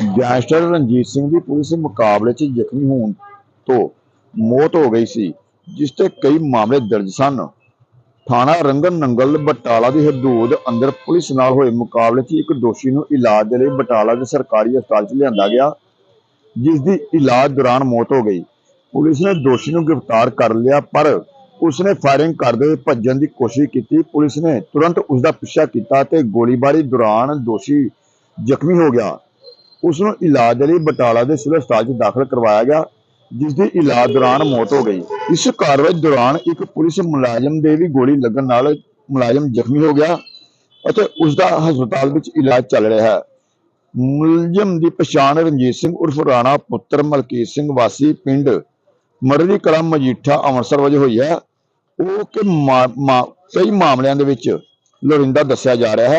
Gangster Ranjit Singh ਦੀ police ਮੁਕਾਬਲੇ 'ਚ ਜ਼ਖਮੀ ਹੋਣ ਤੋਂ ਮੌਤ ਹੋ ਗਈ ਸੀ, ਜਿਸ ਤੇ ਕਈ ਮਾਮਲੇ ਦਰਜ ਸਨ। ਥਾਣਾ ਰੰਗਨ ਨੰਗਲ ਬਟਾਲਾ ਦੀ ਹਦੂਦ ਅੰਦਰ ਪੁਲਿਸ ਨਾਲ ਹੋਏ ਮੁਕਾਬਲੇ 'ਚ ਇੱਕ ਦੋਸ਼ੀ ਨੂੰ ਇਲਾਜ ਦੇ ਲਈ ਬਟਾਲਾ ਦੇ ਸਰਕਾਰੀ ਹਸਪਤਾਲ 'ਚ ਲਿਆਂਦਾ ਗਿਆ ਜਿਸ ਦੀ ਇਲਾਜ ਦੌਰਾਨ ਮੌਤ ਹੋ ਗਈ। ਪੁਲਿਸ ਨੇ ਦੋਸ਼ੀ ਨੂੰ ਗ੍ਰਿਫਤਾਰ ਕਰ ਲਿਆ, ਪਰ ਉਸਨੇ ਫਾਇਰਿੰਗ ਕਰਦੇ ਹੋਏ ਭੱਜਣ ਦੀ ਕੋਸ਼ਿਸ਼ ਕੀਤੀ। ਪੁਲਿਸ ਨੇ ਤੁਰੰਤ ਉਸ ਦਾ ਪਿੱਛਾ ਕੀਤਾ ਤੇ ਗੋਲੀਬਾਰੀ ਦੌਰਾਨ ਦੋਸ਼ੀ ਜ਼ਖਮੀ ਹੋ ਗਿਆ। ਉਸ ਨੂੰ ਇਲਾਜ ਦੇ ਲਈ ਬਟਾਲਾ ਦੇ ਸਿਵਲ ਹਸਪਤਾਲ 'ਚ ਦਾਖਲ ਕਰਵਾਇਆ ਗਿਆ ਜਿਸ ਦੀ ਇਲਾਜ ਦੌਰਾਨ ਮੌਤ ਹੋ ਗਈ। ਇਸ ਕਾਰਵਾਈ ਦੌਰਾਨ ਇੱਕ ਪੁਲਿਸ ਮੁਲਾਜ਼ਮ ਦੇ ਵੀ ਗੋਲੀ ਲੱਗਣ ਨਾਲ ਮੁਲਾਜ਼ਮ ਜ਼ਖਮੀ ਹੋ ਗਿਆ ਅਤੇ ਉਸ ਦਾ ਹਸਪਤਾਲ ਵਿੱਚ ਇਲਾਜ ਚੱਲ ਰਿਹਾ ਹੈ। ਮੁਲਜ਼ਮ ਦੀ ਪਛਾਣ ਰਣਜੀਤ ਸਿੰਘ ਉਰਫ ਰਾਣਾ ਪੁੱਤਰ ਮਲਕੀਤ ਸਿੰਘ ਵਾਸੀ ਪਿੰਡ ਮਰਦੀ ਕਲਾ ਮਜੀਠਾ ਅੰਮ੍ਰਿਤਸਰ ਵਜੋਂ ਹੋਈ ਹੈ। ਉਹ ਕਿ ਕਈ ਮਾਮਲਿਆਂ ਦੇ ਵਿੱਚ ਲੋੜਿੰਦਾ ਦੱਸਿਆ ਜਾ ਰਿਹਾ ਹੈ।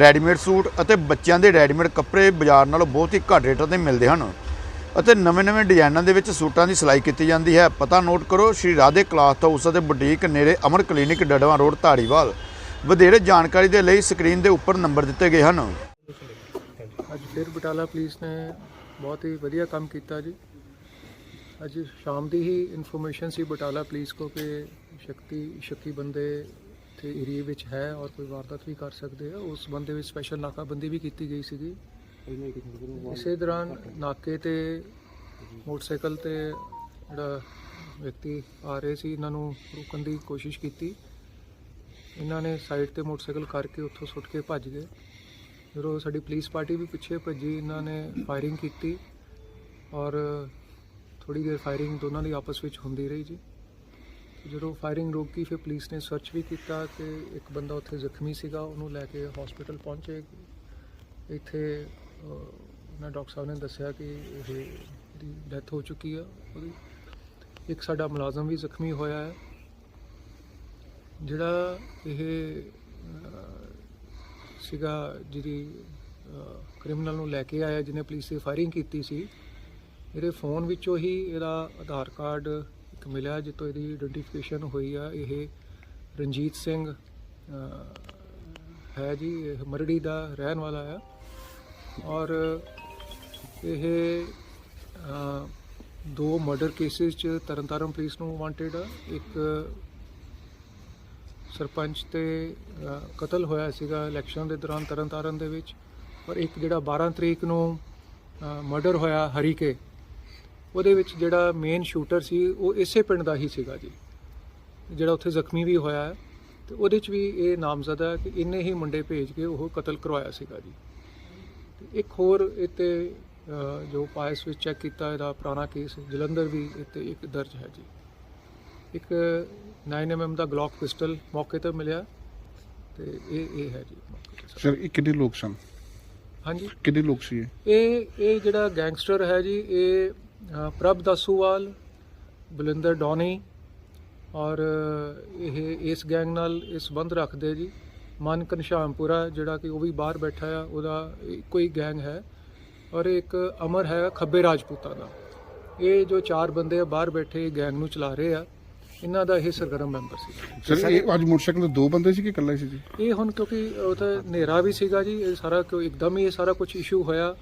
ਰੈਡੀਮੇਡ ਸੂਟ ਅਤੇ ਬੱਚਿਆਂ ਦੇ ਰੈਡੀਮੇਡ ਕੱਪੜੇ ਬਾਜ਼ਾਰ ਨਾਲੋਂ ਬਹੁਤ ਹੀ ਘੱਟ ਰੇਟਾਂ ਤੇ ਮਿਲਦੇ ਹਨ। ਅਤੇ ਨਵੇਂ-ਨਵੇਂ ਡਿਜ਼ਾਈਨਾਂ ਦੇ ਵਿੱਚ ਸੂਟਾਂ ਦੀ ਸਿਲਾਈ ਕੀਤੀ ਜਾਂਦੀ ਹੈ। ਪਤਾ ਨੋਟ ਕਰੋ, ਸ਼੍ਰੀ ਰਾਧੇ ਕਲਾਥ ਹਾਊਸ ਅਤੇ ਬੁਟੀਕ ਨੇੜੇ ਅਮਰ ਕਲੀਨਿਕ ਡੜਵਾ ਰੋਡ, ਧਾਰੀਵਾਲ। ਵਧੇਰੇ ਜਾਣਕਾਰੀ ਦੇ ਲਈ ਸਕਰੀਨ ਦੇ ਉੱਪਰ ਨੰਬਰ ਦਿੱਤੇ ਗਏ ਹਨ। ਅੱਜ ਫਿਰ ਬਟਾਲਾ ਪੁਲਿਸ ਨੇ ਬਹੁਤ ਹੀ ਵਧੀਆ ਕੰਮ ਕੀਤਾ ਜੀ। ਅੱਜ ਸ਼ਾਮ ਦੀ ਹੀ ਇਨਫੋਰਮੇਸ਼ਨ ਸੀ ਬਟਾਲਾ ਪੁਲਿਸ ਕੋ ਕਿ ਸ਼ਕਤੀ ਸ਼ੱਕੀ ਬੰਦੇ ਤੇ ਏਰੀਏ ਵਿੱਚ ਹੈ ਔਰ ਕੋਈ ਵਾਰਦਾਤ ਵੀ ਕਰ ਸਕਦੇ ਆ। ਉਸ ਬੰਦੇ ਵਿੱਚ ਸਪੈਸ਼ਲ ਨਾਕਾਬੰਦੀ ਵੀ ਕੀਤੀ ਗਈ ਸੀਗੀ। ਇਸੇ ਦੌਰਾਨ ਨਾਕੇ ਤੇ ਮੋਟਰਸਾਈਕਲ ਤੇ ਜਿਹੜਾ ਵਿਅਕਤੀ ਆ ਰਹੇ ਸੀ, ਇਹਨਾਂ ਨੂੰ ਰੋਕਣ ਦੀ ਕੋਸ਼ਿਸ਼ ਕੀਤੀ। ਇਹਨਾਂ ਨੇ ਸਾਈਡ ਤੇ ਮੋਟਰਸਾਈਕਲ ਕਰਕੇ ਉੱਥੋਂ ਸੁੱਟ ਕੇ ਭੱਜ ਗਏ। ਜਦੋਂ ਸਾਡੀ ਪੁਲਿਸ ਪਾਰਟੀ ਵੀ ਪਿੱਛੇ ਭੱਜੀ, ਇਹਨਾਂ ਨੇ ਫਾਇਰਿੰਗ ਕੀਤੀ ਔਰ ਥੋੜੀ ਦੇਰ ਫਾਇਰਿੰਗ ਦੋਨਾਂ ਦੀ ਆਪਸ ਵਿੱਚ ਹੁੰਦੀ ਰਹੀ ਜੀ। ਜਦੋਂ ਫਾਇਰਿੰਗ ਰੋਕੀ ਫਿਰ ਪੁਲਿਸ ਨੇ ਸਰਚ ਵੀ ਕੀਤਾ ਕਿ ਇੱਕ ਬੰਦਾ ਉੱਥੇ ਜ਼ਖਮੀ ਸੀਗਾ ਉਹਨੂੰ ਲੈ ਕੇ ਹਸਪੀਟਲ ਪਹੁੰਚੇ। ਇੱਥੇ ਅਹ, ਉਹਨਾਂ ਡਾਕਟਰ ਸਾਹਿਬ ਨੇ ਦੱਸਿਆ ਕਿ ਇਹ ਦੀ ਡੈਥ ਹੋ ਚੁੱਕੀ ਆ ਉਹਦੀ। ਇੱਕ ਸਾਡਾ ਮੁਲਾਜ਼ਮ ਵੀ ਜ਼ਖਮੀ ਹੋਇਆ ਹੈ। ਜਿਹੜਾ ਇਹ ਸੀਗਾ ਜਿਹਦੀ ਕ੍ਰਿਮੀਨਲ ਨੂੰ ਲੈ ਕੇ ਆਇਆ ਜਿਹਨੇ ਪੁਲਿਸ ਤੇ ਫਾਇਰਿੰਗ ਕੀਤੀ ਸੀ ਇਹਦੇ ਫੋਨ ਵਿੱਚੋਂ ਹੀ ਇਹਦਾ ਆਧਾਰ ਕਾਰਡ ਇੱਕ ਮਿਲਿਆ ਜਿੱਤੋਂ ਇਹਦੀ ਆਇਡੈਂਟੀਫਿਕੇਸ਼ਨ ਹੋਈ ਆ, ਇਹ ਰਣਜੀਤ ਸਿੰਘ ਹੈ ਜੀ ਮਰੜੀ ਦਾ ਰਹਿਣ ਵਾਲਾ ਆ। ਔਰ ਇਹ ਦੋ ਮਰਡਰ ਕੇਸਿਸ ਚ ਤਰਨਤਾਰਨ ਪੁਲਿਸ ਨੂੰ ਵਾਂਟਡ ਆ। ਇੱਕ ਸਰਪੰਚ ਤੇ ਕਤਲ ਹੋਇਆ ਸੀਗਾ ਇਲੈਕਸ਼ਨ ਦੇ ਦੌਰਾਨ ਤਰਨਤਾਰਨ ਦੇ ਵਿੱਚ। ਔਰ ਇੱਕ ਜਿਹੜਾ 12 ਤਰੀਕ ਨੂੰ ਮਰਡਰ ਹੋਇਆ ਹਰੀਕੇ ਉਹਦੇ ਵਿੱਚ ਜਿਹੜਾ ਮੇਨ ਸ਼ੂਟਰ ਸੀ ਉਹ ਇਸੇ ਪਿੰਡ ਦਾ ਹੀ ਸੀਗਾ ਜੀ। ਜਿਹੜਾ ਉੱਥੇ ਜ਼ਖਮੀ ਵੀ ਹੋਇਆ ਹੈ ਤੇ ਉਹਦੇ 'ਚ ਵੀ ਇਹ ਨਾਮਜ਼ਦ ਹੈ ਕਿ ਇੰਨੇ ਹੀ ਮੁੰਡੇ ਭੇਜ ਕੇ ਉਹ ਕਤਲ ਕਰਵਾਇਆ ਸੀਗਾ ਜੀ। ਤੇ ਇੱਕ ਹੋਰ ਇੱਥੇ ਜੋ ਪਾਇਸ ਵਿੱਚ ਚੈੱਕ ਕੀਤਾ ਇਹਦਾ ਪੁਰਾਣਾ ਕੇਸ ਜਲੰਧਰ ਵੀ ਇੱਥੇ ਇੱਕ ਦਰਜ ਹੈ ਜੀ। ਇੱਕ 9mm ਦਾ ਗਲੌਕ ਪਿਸਟਲ ਮੌਕੇ ਤੇ ਮਿਲਿਆ ਤੇ ਇਹ ਇਹ ਹੈ ਜੀ ਸਰ। ਇਹ ਕਿੰਨੇ ਲੋਕ ਸਨ? ਹਾਂਜੀ। ਕਿੰਨੇ ਲੋਕ ਸੀ ਇਹ? ਇਹ ਜਿਹੜਾ ਗੈਂਗਸਟਰ ਹੈ ਜੀ ਇਹ ਪ੍ਰਭ ਦਸੂਵਾਲ ਬਲਿੰਦਰ ਡੌਨੀ ਔਰ ਇਹ ਇਸ ਗੈਂਗ ਨਾਲ ਇਹ ਸੰਬੰਧ ਰੱਖਦੇ ਜੀ। ਮਨ ਘਨਸ਼ਾਮਪੁਰਾ ਜਿਹੜਾ ਕਿ ਉਹ ਵੀ ਬਾਹਰ ਬੈਠਾ ਆ ਉਹਦਾ ਇੱਕੋ ਹੀ ਗੈਂਗ ਹੈ ਔਰ ਇੱਕ ਅਮਰ ਹੈ ਖੱਬੇ ਰਾਜਪੂਤਾਂ ਦਾ। ਇਹ ਜੋ ਚਾਰ ਬੰਦੇ ਆ ਬਾਹਰ ਬੈਠੇ ਗੈਂਗ ਨੂੰ ਚਲਾ ਰਹੇ ਆ ਇਹਨਾਂ ਦਾ ਇਹ ਸਰਗਰਮ ਮੈਂਬਰ ਸੀ। ਸਰ ਇਹ ਅੱਜ ਮੋਟਰਸਾਈਕਲ ਤੇ ਦੋ ਬੰਦੇ ਸੀ ਕਿ ਇਕੱਲਾ ਸੀ ਜੀ? ਇਹ ਹੁਣ ਕਿਉਂਕਿ ਉਹ ਤਾਂ ਹਨੇਰਾ ਵੀ ਸੀਗਾ ਜੀ ਇਹ ਸਾਰਾ ਕਿਉਂ ਇੱਕਦਮ ਹੀ ਇਹ ਸਾਰਾ ਕੁਝ ਇਸ਼ੂ ਹੋਇਆ।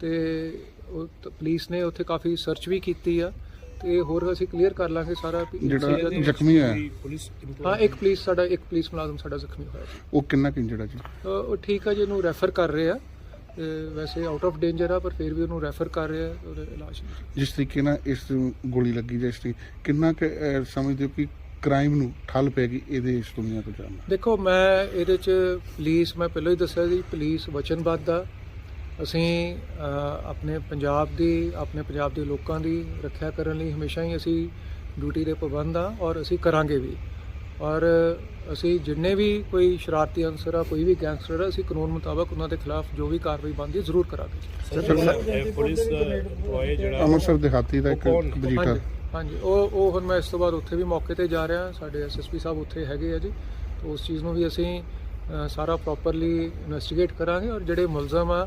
ਤੇ ਉਹ ਤਾਂ ਪੁਲਿਸ ਨੇ ਉੱਥੇ ਕਾਫੀ ਸਰਚ ਵੀ ਕੀਤੀ ਆ ਤੇ ਹੋਰ ਅਸੀਂ ਕਲੀਅਰ ਕਰ ਲਾਂਗੇ ਸਾਰਾ ਵੀ ਜਿਹੜਾ incident- ਜ਼ਖਮੀ ਹੋਇਆ। ਹਾਂ ਇੱਕ ਪੁਲਿਸ ਸਾਡਾ ਇੱਕ ਪੁਲਿਸ ਮੁਲਾਜ਼ਮ ਸਾਡਾ ਜ਼ਖਮੀ ਹੋਇਆ ਜੀ ਉਹ ਕਿੰਨਾ ਕਿ ਇੰਜਰਡ ਹੈ ਜੀ? ਅ, ਉਹ ਠੀਕ ਆ ਜੀ ਇਹਨੂੰ ਰੈਫਰ ਕਰ ਰਹੇ ਆ। ਤੇ ਵੈਸੇ ਆਊਟ ਆਫ ਡੇਂਜਰ ਆ ਪਰ ਫਿਰ ਵੀ ਉਹਨੂੰ ਰੈਫਰ ਕਰ ਰਹੇ ਆ ਉਹਦੇ ਇਲਾਜ ਲਈ ਜਿਸ ਤਰੀਕੇ ਨਾਲ ਇਸ ਨੂੰ ਗੋਲੀ ਲੱਗੀ ਜਾਂ ਇਸ ਤਰੀਕੇ ਕਿੰਨਾ ਕਿ ਸਮਝਦੇ ਹੋ ਕਿ ਕ੍ਰਾਈਮ ਨੂੰ ਠੱਲ ਪੈਗੀ ਇਹਦੇ ਇਸ ਦੁਨੀਆ ਤੋਂ ਜਾਣ ਦੇਖੋ ਮੈਂ ਇਹਦੇ ਚ ਪੁਲਿਸ ਮੈਂ ਪਹਿਲਾਂ ਹੀ ਦੱਸਿਆ ਜੀ ਪੁਲਿਸ ਵਚਨਬੱਧ ਆ। ਅਸੀਂ ਆਪਣੇ ਪੰਜਾਬ ਦੀ ਆਪਣੇ ਪੰਜਾਬ ਦੇ ਲੋਕਾਂ ਦੀ ਰੱਖਿਆ ਕਰਨ ਲਈ ਹਮੇਸ਼ਾ ਹੀ ਅਸੀਂ ਡਿਊਟੀ ਦੇ ਪਾਬੰਦ ਆ ਔਰ ਅਸੀਂ ਕਰਾਂਗੇ ਵੀ। ਔਰ ਅਸੀਂ ਜਿੰਨੇ ਵੀ ਕੋਈ ਸ਼ਰਾਰਤੀ ਅੰਸਰ ਆ ਕੋਈ ਵੀ ਗੈਂਗਸਟਰ ਆ ਅਸੀਂ ਕਾਨੂੰਨ ਮੁਤਾਬਕ ਉਹਨਾਂ ਦੇ ਖਿਲਾਫ ਜੋ ਵੀ ਕਾਰਵਾਈ ਬਣਦੀ ਹੈ ਜ਼ਰੂਰ ਕਰਾਂਗੇ। ਪੁਲਿਸ employee ਜਿਹੜਾ ਅੰਮ੍ਰਿਤਸਰ ਦਿਹਾਤੀ ਦਾ ਇੱਕ? ਬਜੀਟਾ ਹਾਂਜੀ ਹਾਂਜੀ। ਉਹ ਉਹ ਹੁਣ ਮੈਂ ਇਸ ਤੋਂ ਬਾਅਦ ਉੱਥੇ ਵੀ ਮੌਕੇ ਤੇ ਜਾ ਰਿਹਾ। ਸਾਡੇ ਐਸਐਸਪੀ ਸਾਹਿਬ ਉੱਥੇ ਹੈਗੇ ਆ ਜੀ। ਤੇ ਉਸ ਚੀਜ਼ ਨੂੰ ਵੀ ਅਸੀਂ ਸਾਰਾ ਪ੍ਰੋਪਰਲੀ ਇਨਵੈਸਟੀਗੇਟ ਕਰਾਂਗੇ ਔਰ ਜਿਹੜੇ ਮੁਲਜ਼ਮ ਆ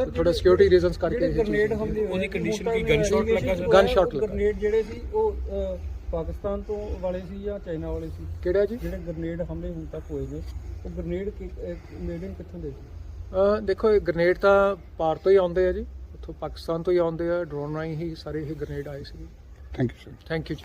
ਸਰ ਥੋੜਾ ਸਿਕਿਉਰਿਟੀ ਰੀਜ਼ਨਸ ਕਰਕੇ ਇਹ ਗ੍ਰਨੇਡ ਹਮਲੇ ਹੋਏ ਉਹਦੀ ਕੰਡੀਸ਼ਨ ਕੀ ਗਨ ਸ਼ਾਟ ਲੱਗਾ ਸਰ? ਗਨ ਸ਼ਾਟ ਲੱਗਾ। ਗ੍ਰਨੇਡ ਜਿਹੜੇ ਸੀ ਉਹ ਪਾਕਿਸਤਾਨ ਤੋਂ ਵਾਲੇ ਸੀ ਜਾਂ ਚਾਈਨਾ ਵਾਲੇ ਸੀ? ਕਿਹੜਾ ਜੀ? ਜਿਹੜੇ ਗ੍ਰਨੇਡ ਹਮਲੇ ਹੁਣ ਤੱਕ ਹੋਏ ਨੇ ਉਹ ਗ੍ਰਨੇਡ ਮੇਡ ਇਨ ਕਿੱਥੋਂ ਦੇ ਸੀ? ਦੇਖੋ ਇਹ ਗ੍ਰਨੇਡ ਤਾਂ ਪਾਰ ਤੋਂ ਹੀ ਆਉਂਦੇ ਆ ਜੀ। ਉੱਥੋਂ ਪਾਕਿਸਤਾਨ ਤੋਂ ਹੀ ਆਉਂਦੇ ਆ। ਡਰੋਨ ਰਾਹੀਂ ਹੀ ਸਾਰੇ ਇਹ ਗ੍ਰਨੇਡ ਆਏ ਸੀ। Thank you sir thank you ਜੀ।